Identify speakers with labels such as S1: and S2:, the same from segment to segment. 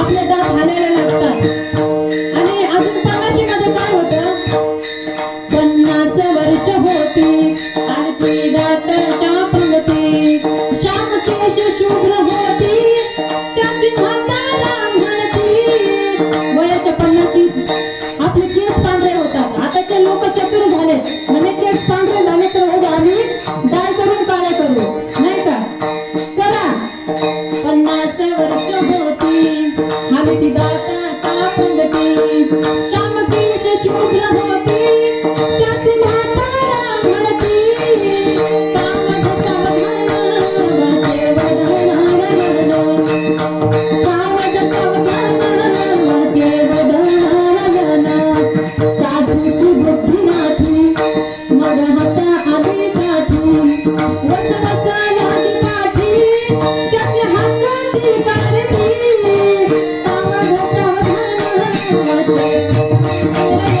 S1: आपले दात हाणायला लागतात. आणि अजून santidad. Música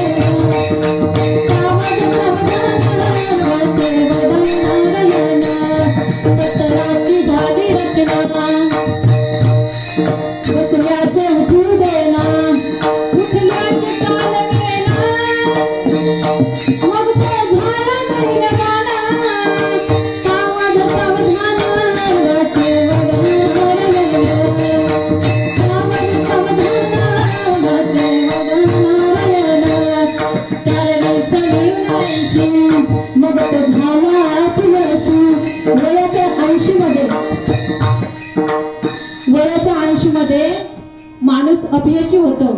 S1: वयाच्या ऐंशी मध्ये वयाच्या ऐंशी मध्ये माणूस अपयशी होतो.